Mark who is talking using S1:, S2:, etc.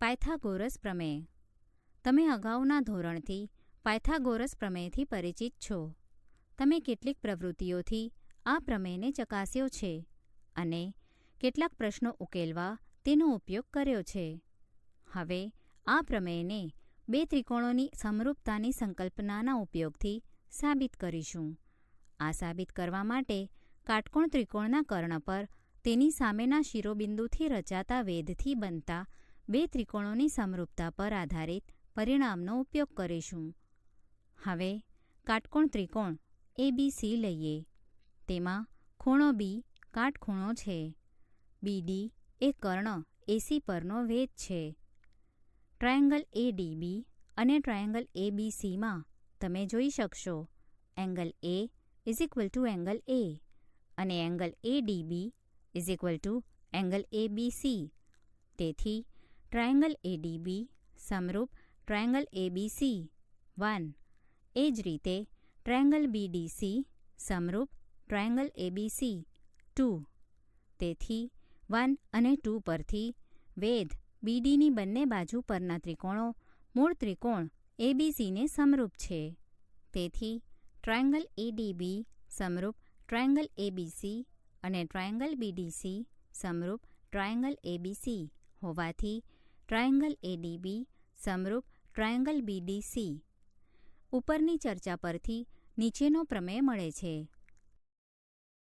S1: Pythagoras પ્રમેય. તમે અગાઉના ધોરણથી પાયથાગોરસ પ્રમેયથી પરિચિત છો. તમે કેટલીક પ્રવૃત્તિઓથી આ પ્રમેયને ચકાસ્યો છે અને કેટલાક પ્રશ્નો ઉકેલવા તેનો ઉપયોગ કર્યો છે. હવે આ પ્રમેયને બે ત્રિકોણોની સમરૂપતાની સંકલ્પનાના ઉપયોગથી સાબિત કરીશું. આ સાબિત કરવા માટે કાટકોણ ત્રિકોણના કર્ણ પર તેની સામેના શિરોબિંદુથી રચાતા વેધથી બનતા બે ત્રિકોણોની સમરૂપતા પર આધારિત પરિણામનો ઉપયોગ કરીશું. હવે કાટકોણ ત્રિકોણ એબીસી લઈએ. તેમાં ખૂણો બી કાટખૂણો છે. બીડી એ કર્ણ એસી પરનો વેધ છે. ટ્રાયેંગલ એડીબી અને ટ્રાયેંગલ એબીસીમાં તમે જોઈ શકશો. Angle A is equal to angle A અને angle ADB is equal to angle ABC તેથી ટ્રાયેંગલ એડીબી સમરૂપ ટ્રાયેંગલ એબીસી વન એ જ રીતે ટ્રાયેંગલ બીડીસી સમરૂપ ટ્રાયેંગલ એબીસી ટુ તેથી વન અને ટુ પરથી વેધ બીડીની બંને બાજુ પરના ત્રિકોણો મૂળ ત્રિકોણ એબીસીને સમરૂપ છે. તેથી ટ્રાયેંગલ એડીબી સમરૂપ ટ્રાયેંગલ એબીસી અને ટ્રાયેંગલ બીડીસી સમરૂપ ટ્રાયેંગલ એબીસી હોવાથી ટ્રાયેંગલ એડીબી સમરૂપ ટ્રાયેંગલ બીડીસી ઉપરની ચર્ચા પરથી નીચેનો પ્રમેય મળે છે.